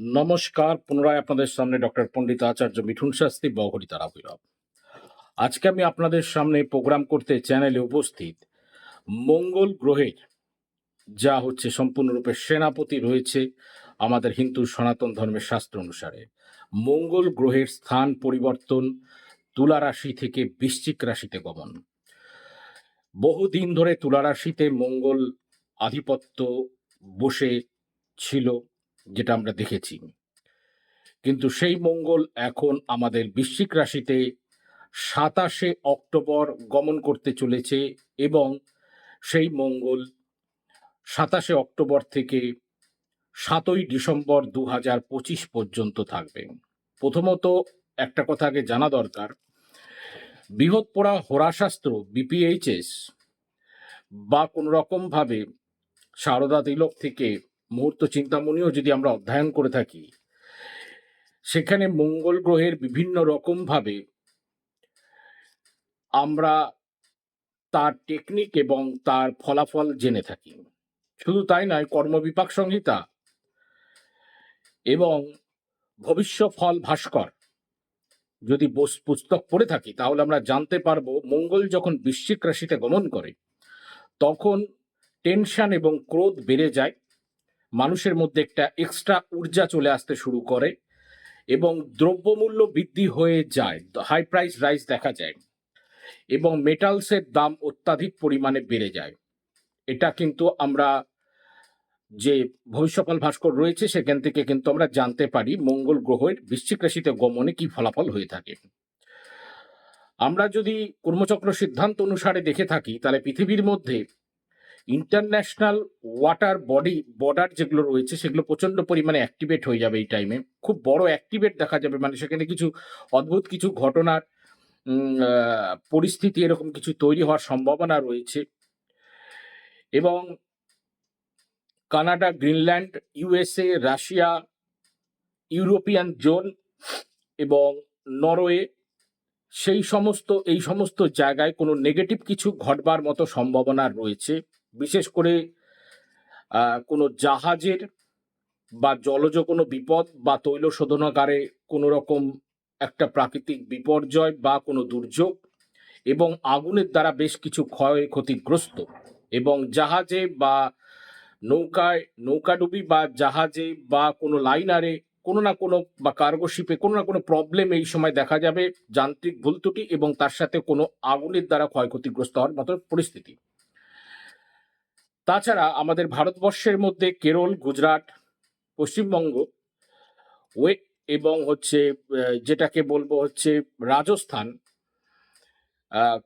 নমস্কার, পুনরায় আপনাদের সামনে ডক্টর পণ্ডিত আচার্য মিঠুন শাস্ত্রী বহরি তারা ভৈরব। আজকে আমি আপনাদের সামনে প্রোগ্রাম করতে চ্যানেলে উপস্থিত মঙ্গল গ্রহের যা হচ্ছে সম্পূর্ণরূপে সেনাপতি রয়েছে আমাদের হিন্দু সনাতন ধর্মের শাস্ত্র অনুসারে। মঙ্গল গ্রহের স্থান পরিবর্তন, তুলা রাশি থেকে বৃশ্চিক রাশিতে গমন। বহুদিন ধরে তুলা রাশিতে মঙ্গল আধিপত্য বসে ছিল। যেটা আমরা দেখেছি। কিন্তু সেই মঙ্গল এখন আমাদের বৃশ্চিক রাশিতে সাতাশে অক্টোবর গমন করতে চলেছে এবং সেই মঙ্গল সাতাশে অক্টোবর থেকে সাতই ডিসেম্বর দু হাজার পঁচিশ পর্যন্ত থাকবে। প্রথমত একটা কথা আগে জানা দরকার বৃহৎপড়া হোরাশাস্ত্র বিপিএইচএস বা কোনো রকমভাবে সারদা তিলক থেকে মুহূর্ত চিন্তামণিও যদি আমরা অধ্যয়ন করে থাকি, সেখানে মঙ্গল গ্রহের বিভিন্ন রকমভাবে আমরা তার টেকনিক এবং তার ফলাফল জেনে থাকি। শুধু তাই নয়, কর্মবিপাক সংহিতা এবং ভবিষ্য ফল ভাস্কর যদি বস- পুস্তক পড়ে থাকি, তাহলে আমরা জানতে পারব মঙ্গল যখন বৃশ্চিক রাশিতে গমন করে, তখন টেনশন এবং ক্রোধ বেড়ে যায়। মানুষের মধ্যে একটা এক্সট্রা ঊর্জা চলে আসতে শুরু করে এবং দ্রব্যমূল্য বৃদ্ধি হয়ে যায় হাই প্রাইস রাইস দেখা যায় এবং মেটালসের দাম অত্যাধিক পরিমাণে বেড়ে যায়। এটা কিন্তু আমরা যে ভবিষ্যকাল ভাস্কর রয়েছে সেখান থেকে কিন্তু আমরা জানতে পারি মঙ্গল গ্রহের বৃশ্চিক রাশিতে গমনে কি ফলাফল হয়ে থাকে। আমরা যদি কর্মচক্র সিদ্ধান্ত অনুসারে দেখে থাকি, তাহলে পৃথিবীর মধ্যে ইন্টারন্যাশনাল ওয়াটার বডি বর্ডার যেগুলো রয়েছে, সেগুলো প্রচণ্ড পরিমাণে অ্যাক্টিভেট হয়ে যাবে এই টাইমে খুব বড় অ্যাক্টিভেট দেখা যাবে মানে সেখানে কিছু অদ্ভুত কিছু ঘটনার পরিস্থিতি এরকম কিছু তৈরি হওয়ার সম্ভাবনা রয়েছে। এবং Canada, Greenland USA Russia, European zone এবং নরওয়ে, সেই সমস্ত, এই সমস্ত জায়গায় কোনো নেগেটিভ কিছু ঘটবার মতো সম্ভাবনা রয়েছে। বিশেষ করে কোনো জাহাজের বা জলজ কোনো বিপদ বা তৈল শোধনাগারে কোনো রকম একটা প্রাকৃতিক বিপর্যয় বা কোনো দুর্যোগ এবং আগুনের দ্বারা বেশ কিছু ক্ষয় ক্ষতিগ্রস্ত এবং জাহাজে বা নৌকায় নৌকাডুবি বা জাহাজে বা কোনো লাইনারে কোনো না কোনো বা কার্গো শিপে কোনো না কোনো প্রবলেম এই সময় দেখা যাবে, যান্ত্রিক ভুল এবং তার সাথে কোনো আগুনের দ্বারা ক্ষয়ক্ষতিগ্রস্ত হওয়ার মতো পরিস্থিতি। তাছাড়া আমাদের ভারতবর্ষের মধ্যে কেরল, গুজরাট, পশ্চিমবঙ্গ ওয়ে এবং হচ্ছে যেটাকে বলব হচ্ছে রাজস্থান।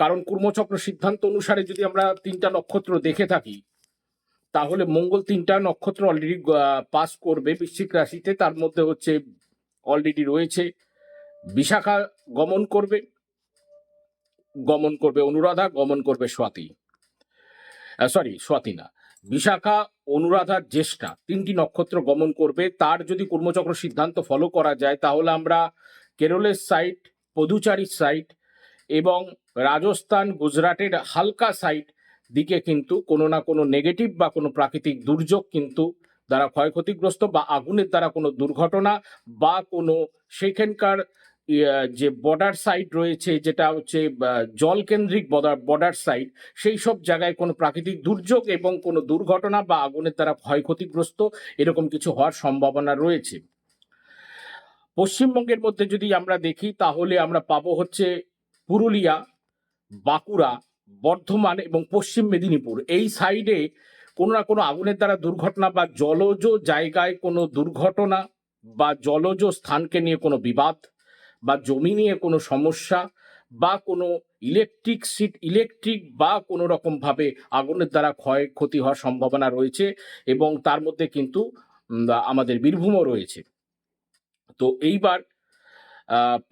কারণ কুর্মচক্র সিদ্ধান্ত অনুসারে যদি আমরা তিনটা নক্ষত্র দেখে থাকি, তাহলে মঙ্গল তিনটা নক্ষত্র অলরেডি পাস করবে বৃশ্চিক রাশিতে। তার মধ্যে হচ্ছে অলরেডি রয়েছে বিশাখা গমন করবে গমন করবে অনুরাধা, গমন করবে স্বাতী। সরি স্বাতী না বিশাখা অনুরাধার জ্যেষ্ঠা তিনটি নক্ষত্র গমন করবে। তার যদি কর্মচক্র সিদ্ধান্ত ফলো করা যায়, তাহলে আমরা কেরলের সাইট পদুচারির সাইট এবং রাজস্থান, গুজরাটের হালকা সাইট দিকে কিন্তু কোনো না কোনো নেগেটিভ বা কোনো প্রাকৃতিক দুর্যোগ কিন্তু দ্বারা ক্ষয়ক্ষতিগ্রস্ত বা আগুনের দ্বারা কোনো দুর্ঘটনা বা কোনো সেখানকার যে বর্ডার সাইট রয়েছে, যেটা হচ্ছে জল কেন্দ্রিক বর্ডার সাইট সেই সব জায়গায় কোনো প্রাকৃতিক দুর্যোগ এবং কোনো দুর্ঘটনা বা আগুনের দ্বারা ক্ষয়ক্ষতিগ্রস্ত এরকম কিছু হওয়ার সম্ভাবনা রয়েছে। পশ্চিমবঙ্গের মধ্যে যদি আমরা দেখি, তাহলে আমরা পাবো হচ্ছে পুরুলিয়া, বাঁকুড়া, বর্ধমান এবং পশ্চিম মেদিনীপুর। এই সাইডে কোনো না কোনো আগুনের দ্বারা দুর্ঘটনা বা জলজ জায়গায় কোনো দুর্ঘটনা বা জলজ স্থানকে নিয়ে কোনো বিবাদ বা জমি নিয়ে কোনো সমস্যা বা কোনো ইলেকট্রিক সিট ইলেকট্রিক বা কোনো রকমভাবে আগুনের দ্বারা ক্ষয়ক্ষতি হওয়ার সম্ভাবনা রয়েছে এবং তার মধ্যে কিন্তু আমাদের বীরভূমও রয়েছে। তো এইবার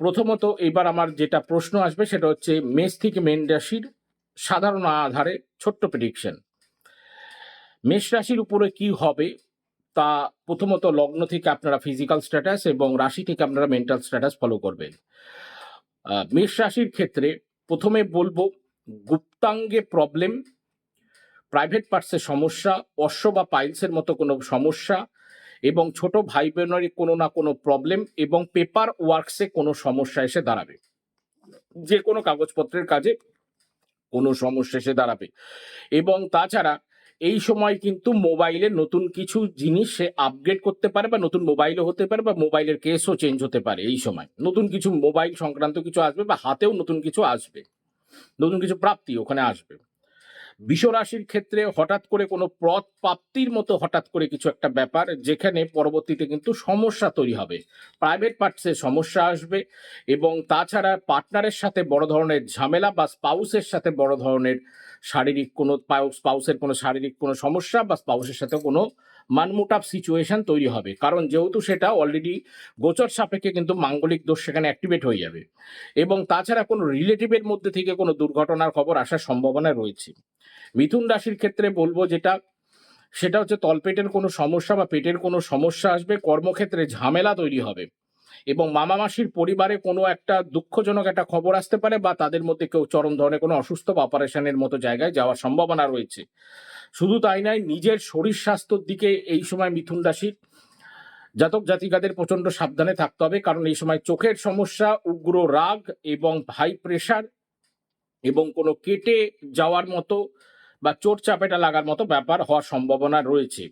প্রথমত এইবার আমার যেটা প্রশ্ন আসবে সেটা হচ্ছে মেষ থেকে মেন রাশির সাধারণ আধারে ছোট্ট প্রেডিকশন মেষ রাশির উপরে কি হবে? তা প্রথমত লগ্ন থেকে আপনারা ফিজিক্যাল স্ট্যাটাস এবং রাশি থেকে আপনারা মেন্টাল স্ট্যাটাস ফলো করবেন। মেষ রাশির ক্ষেত্রে প্রথমে বলব, গুপ্তাঙ্গে প্রবলেম প্রাইভেট পার্টসের সমস্যা, অশ্ব বা পাইলসের মতো কোনো সমস্যা এবং ছোট ভাই বোনেরই কোনো না কোনো প্রবলেম এবং পেপার ওয়ার্কসে কোনো সমস্যা এসে দাঁড়াবে। যে কোনো কাগজপত্রের কাজে কোনো সমস্যা এসে দাঁড়াবে। এবং তাছাড়া এই সময় কিন্তু মোবাইলে নতুন কিছু জিনিস সে আপগ্রেড করতে পারে বা নতুন মোবাইলও হতে পারে বা মোবাইলের কেসও চেঞ্জ হতে পারে এই সময়। নতুন কিছু মোবাইল সংক্রান্ত কিছু আসবে বা হাতেও নতুন কিছু আসবে। নতুন কিছু প্রাপ্তি ওখানে আসবে। বিশ্বরাশির ক্ষেত্রে হঠাৎ করে কোনো পথ প্রাপ্তির মতো হঠাৎ করে কিছু একটা ব্যাপার যেখানে পরবর্তীতে কিন্তু সমস্যা তৈরি হবে। প্রাইভেট পার্টসে সমস্যা আসবে এবং তাছাড়া পার্টনারের সাথে বড় ধরনের ঝামেলা বা স্পাউসের সাথে বড় ধরনের শারীরিক কোনো স্পাউসের কোনো শারীরিক কোনো সমস্যা বা স্পাউসের সাথে কোনো মানমোটাপ সিচুয়েশন তৈরি হবে। কারণ যেহেতু সেটা অলরেডি গোচর সাপেক্ষে কিন্তু মাঙ্গলিক দোষ সেখানে অ্যাক্টিভেট হয়ে যাবে। এবং তাছাড়া কোনো রিলেটিভের মধ্যে থেকে কোনো দুর্ঘটনার খবর আসার সম্ভাবনা রয়েছে। মিথুন রাশির ক্ষেত্রে বলব যেটা, সেটা হচ্ছে তলপেটের কোনো সমস্যা বা পেটের কোনো সমস্যা আসবে, কর্মক্ষেত্রে ঝামেলা তৈরি হবে। এবং মামা মাসির পরিবারে কোনো একটা দুঃখজনক একটা খবর আসতে পারে বা তাদের মধ্যে কেউ চরম ধরনের কোনো অসুস্থ বা অপারেশনের মতো জায়গায় যাওয়ার সম্ভাবনা রয়েছে। শুধু তাই নয়, নিজের শরীর স্বাস্থ্যর দিকে এই সময় মিথুন রাশির জাতক জাতিকাদের প্রচণ্ড সাবধানে থাকতে হবে, কারণ এই সময় চোখের সমস্যা, উগ্র রাগ এবং হাই প্রেশার এবং কোনো কেটে যাওয়ার মতো বা চোট চাপেটা লাগার মতো ব্যাপার হওয়ার সম্ভাবনা রয়েছে।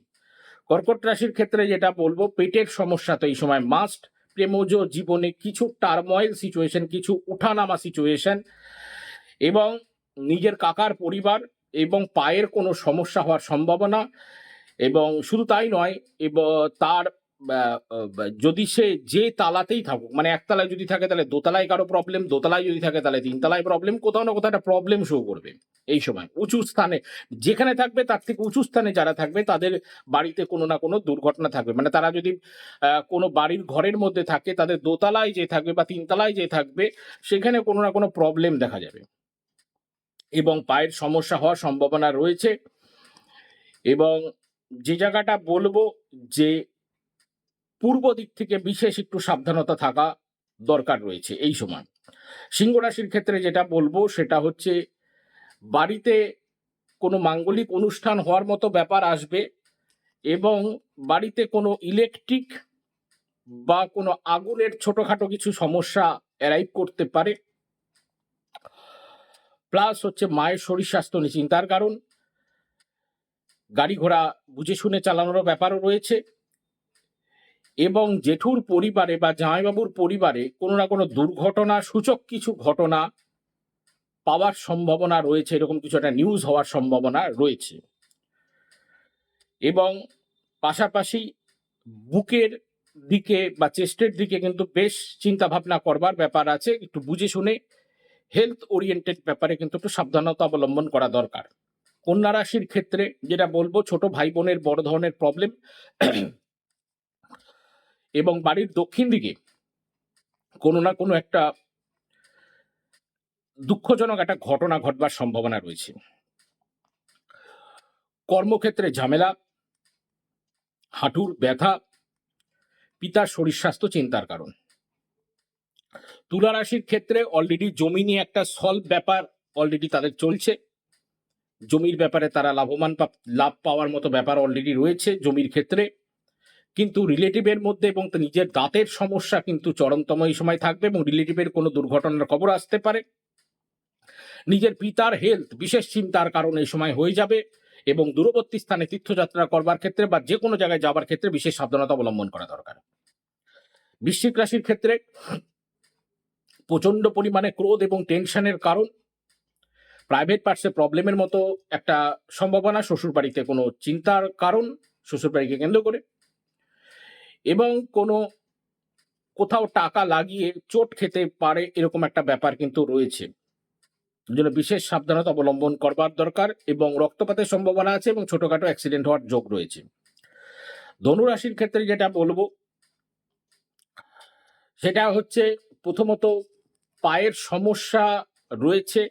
কর্কট রাশির ক্ষেত্রে যেটা বলব, পেটের সমস্যা তো এই সময় মাস্ট প্রেমজ জীবনে কিছু টার্ময়েল সিচুয়েশন কিছু উঠানামা সিচুয়েশন এবং নিজের কাকার পরিবার এবং পায়ের কোনো সমস্যা হওয়ার সম্ভাবনা এবং শুধু তাই নয়, এবং তার যদি সে যে তালাতেই থাকুক মানে একতলায় যদি থাকে তাহলে দোতলায় কারও প্রবলেম দোতলায় যদি থাকে তাহলে তিনতলায় প্রবলেম কোথাও না কোথাও একটা প্রবলেম শো করবে এই সময়। উঁচু স্থানে যেখানে থাকবে তার থেকে উঁচু স্থানে যারা থাকবে তাদের বাড়িতে কোনো না কোনো দুর্ঘটনা থাকবে। মানে তারা যদি কোনো বাড়ির ঘরের মধ্যে থাকে, তাদের দোতলায় যে থাকবে বা তিনতলায় যে থাকবে, সেখানে কোনো না কোনো প্রবলেম দেখা যাবে। এবং পায়ের সমস্যা হওয়ার সম্ভাবনা রয়েছে। এবং যে জায়গাটা বলব যে পূর্ব দিক থেকে বিশেষ একটু সাবধানতা থাকা দরকার রয়েছে এই সময়। সিংহ রাশির ক্ষেত্রে যেটা বলব সেটা হচ্ছে, বাড়িতে কোনো মাঙ্গলিক অনুষ্ঠান হওয়ার মতো ব্যাপার আসবে এবং বাড়িতে কোনো ইলেকট্রিক বা কোনো আগুনের ছোটখাটো কিছু সমস্যা অ্যারাইভ করতে পারে। প্লাস হচ্ছে মায়ের শরীর স্বাস্থ্য নিয়ে চিন্তার কারণ। গাড়ি ঘোড়া বুঝে শুনে চালানোরও ব্যাপারও রয়েছে। এবং জেঠুর পরিবারে বা জামাইবাবুর পরিবারে কোনো না কোনো দুর্ঘটনা, সূচক কিছু ঘটনা পাওয়ার সম্ভাবনা রয়েছে, এরকম কিছু একটা নিউজ হওয়ার সম্ভাবনা রয়েছে। এবং পাশাপাশি বুকের দিকে বা চেস্টের দিকে কিন্তু বেশ চিন্তা ভাবনা করবার ব্যাপার আছে। একটু বুঝে শুনে হেলথ ওরিয়েন্টেড ব্যাপারে কিন্তু একটু সাবধানতা অবলম্বন করা দরকার। কন্যা রাশির ক্ষেত্রে যেটা বলব, ছোট ভাই বোনের বড় ধরনের প্রবলেম এবং বাড়ির দক্ষিণ দিকে কোনো না কোনো একটা দুঃখজনক একটা ঘটনা ঘটবার সম্ভাবনা রয়েছে। কর্মক্ষেত্রে ঝামেলা, হাঁটুর ব্যথা, পিতার শরীর স্বাস্থ্য চিন্তার কারণ। তুলা রাশির ক্ষেত্রে অলরেডি জমি নিয়ে একটা সলভ ব্যাপার অলরেডি তাদের চলছে। জমির ব্যাপারে তারা লাভবান লাভ পাওয়ার মতো ব্যাপার অলরেডি রয়েছে জমির ক্ষেত্রে। কিন্তু রিলেটিভের মধ্যে এবং নিজের দাঁতের সমস্যা কিন্তু চরমতম এই সময় থাকবে এবং রিলেটিভের কোনো দুর্ঘটনার খবর আসতে পারে। নিজের পিতার হেলথ বিশেষ চিন্তার কারণে এই সময় হয়ে যাবে এবং দূরবর্তী স্থানে তীর্থযাত্রা করবার ক্ষেত্রে বা যে কোনো জায়গায় যাবার ক্ষেত্রে বিশেষ সাবধানতা অবলম্বন করা দরকার। বৃশ্চিক রাশির ক্ষেত্রে প্রচণ্ড পরিমাণে ক্রোধ এবং টেনশনের কারণ। প্রাইভেট পার্টসে প্রবলেমের মতো একটা সম্ভাবনা, শ্বশুরবাড়িতে কোনো চিন্তার কারণ, শ্বশুরবাড়িকে কেন্দ্র করে। এবং কোনো কোথাও টাকা লাগিয়ে চোট খেতে পারে এরকম একটা ব্যাপার কিন্তু রয়েছে। জন্য বিশেষ সাবধানতা অবলম্বন করবার দরকার এবং রক্তপাতের সম্ভাবনা আছে এবং ছোটখাটো অ্যাক্সিডেন্ট হওয়ার যোগ রয়েছে। ধনুরাশির ক্ষেত্রে যেটা বলব, সেটা হচ্ছে প্রথমত পায়ের সমস্যা রয়েছে।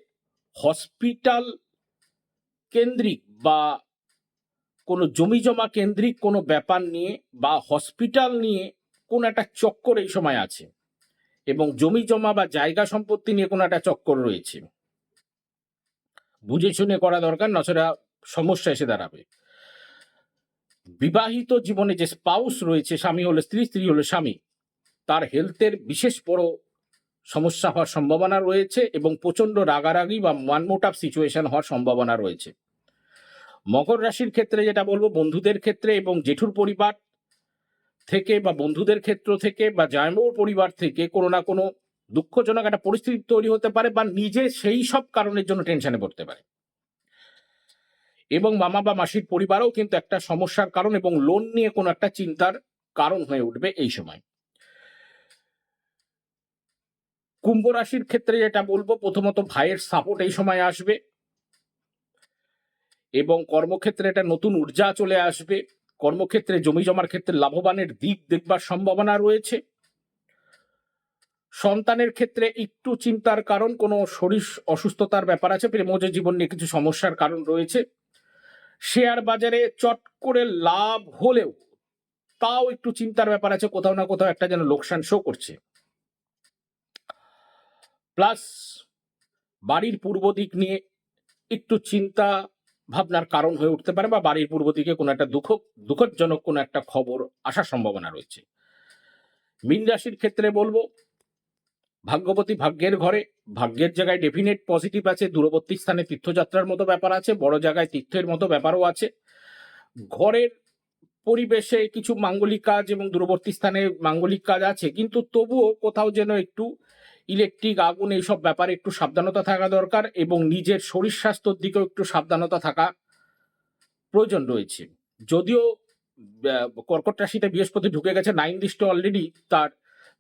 হসপিটাল কেন্দ্রিক বা কোনো জমি জমা কেন্দ্রিক কোনো ব্যাপার নিয়ে বা হসপিটাল নিয়ে কোনো একটা চক্কর এই সময় আছে এবং জমি জমা বা জায়গা সম্পত্তি নিয়ে কোনো একটা চক্কর রয়েছে। বুঝে শুনে করা দরকার নচেরা সমস্যা এসে দাঁড়াবে। বিবাহিত জীবনে যে স্পাউস রয়েছে, স্বামী হলে স্ত্রী স্ত্রী হলে স্বামী, তার হেলথের বিশেষ বড় সমস্যা হওয়ার সম্ভাবনা রয়েছে এবং প্রচণ্ড রাগারাগি বা মানমোটাপ সিচুয়েশন হওয়ার সম্ভাবনা রয়েছে। মকর রাশির ক্ষেত্রে যেটা বলব, বন্ধুদের ক্ষেত্রে এবং জেঠুর পরিবার থেকে বা বন্ধুদের ক্ষেত্র থেকে বা জায়মৌর পরিবার থেকে কোনো না কোনো দুঃখজনক একটা পরিস্থিতি তৈরি হতে পারে বা নিজে সেই সব কারণের জন্য টেনশনে পড়তে পারে। এবং মামা বা মাসির পরিবারও কিন্তু একটা সমস্যার কারণ এবং লোন নিয়ে কোনো একটা চিন্তার কারণ হয়ে উঠবে এই সময়। কুম্ভ রাশির ক্ষেত্রে যেটা বলব, প্রথমত ভাইয়ের সাপোর্ট এই সময় আসবে। এবং কর্মক্ষেত্রে একটা নতুন ঊর্জা চলে আসবে। কর্মক্ষেত্রে জমি জমার ক্ষেত্রে লাভবানের দিক দেখবার সম্ভাবনা রয়েছে। সন্তানের ক্ষেত্রে একটু চিন্তার কারণ, কোনো শরীর অসুস্থতার ব্যাপার আছে প্রেমজ জীবন নিয়ে কিছু সমস্যার কারণ রয়েছে। শেয়ার বাজারে চট করে লাভ হলেও তাও একটু চিন্তার ব্যাপার আছে, কোথাও না কোথাও একটা যেন লোকসান শো করছে। প্লাস বাড়ির পূর্ব দিক নিয়ে একটু চিন্তা ভাবনার কারণ হয়ে উঠতে পারে বা বাড়ির পূর্ব দিকে কোনো একটা দুঃখ, দুঃখজনক কোনো একটা খবর আসার সম্ভাবনা রয়েছে। মীন রাশির ক্ষেত্রে বলব ভাগ্যবতী ভাগ্যের ঘরে, ভাগ্যের জায়গায় ডেফিনেট পজিটিভ আছে, দূরবর্তী স্থানে তীর্থযাত্রার মতো ব্যাপার আছে, বড় জায়গায় তীর্থের মতো ব্যাপারও আছে। ঘরের পরিবেশে কিছু মাঙ্গলিক কাজ এবং দূরবর্তী স্থানে মাঙ্গলিক কাজ আছে, কিন্তু তবুও কোথাও যেন একটু ইলেকট্রিক, আগুন এইসব ব্যাপারে একটু সাবধানতা থাকা দরকার এবং নিজের শরীর স্বাস্থ্যর দিকেও একটু সাবধানতা থাকা প্রয়োজন রয়েছে। যদিও কর্কট রাশিতে বৃহস্পতি ঢুকে গেছে, নাইন দৃষ্টি অলরেডি তার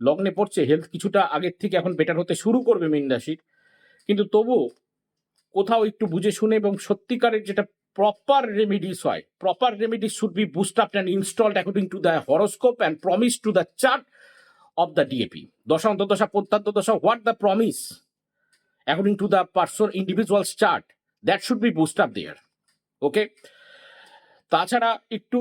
লগ্নে পড়ছে হেলথ কিছুটা আগের থেকে এখন বেটার হতে শুরু করবে মীন রাশির। কিন্তু তবুও কোথাও একটু বুঝে শুনে এবং সত্যিকারের যেটা প্রপার রেমিডিস হয় proper remedies should be boost up and installed according to the horoscope and promise to the chart the DAP. Dosha Antardosha Pottantardosha, what the promise according to the person individual's chart, that should be boosted up there. Okay? তাছাড়া একটু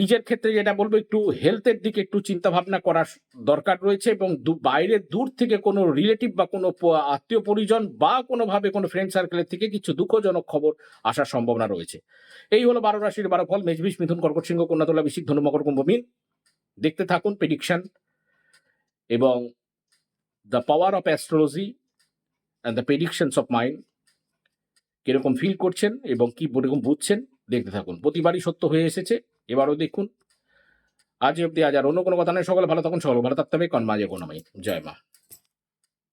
নিজের ক্ষেত্রে যেটা বলব একটু হেলথের দিকে একটু চিন্তা ভাবনা করার দরকার রয়েছে এবং বাইরের দূর থেকে কোনো রিলেটিভ বা কোনো আত্মীয় পরিজন বা কোনোভাবে কোনো ফ্রেন্ড সার্কেলের থেকে কিছু দুঃখজনক খবর আসার সম্ভাবনা রয়েছে এই হলো বারো রাশির বারো ফল মেজবিষ মিথুন কর্কট সিংহ কন্যাতলা বিশিক ধনু মকর কুম্ভ মিন দেখতে থাকুন প্রেডিকশন এবং the power of astrology and the predictions of mind কীরকম ফিল করছেন এবং কি কীরকম বুঝছেন, দেখতে থাকুন। প্রতিবারই সত্য হয়ে এসেছে, এবারও দেখুন। আজ অব্দি আজ আর অন্য কোনো কথা নয়। সকালে ভালো থাকুন, সকাল ভালো থাকতে হবে। কন মাঝে কোনো জয় মা।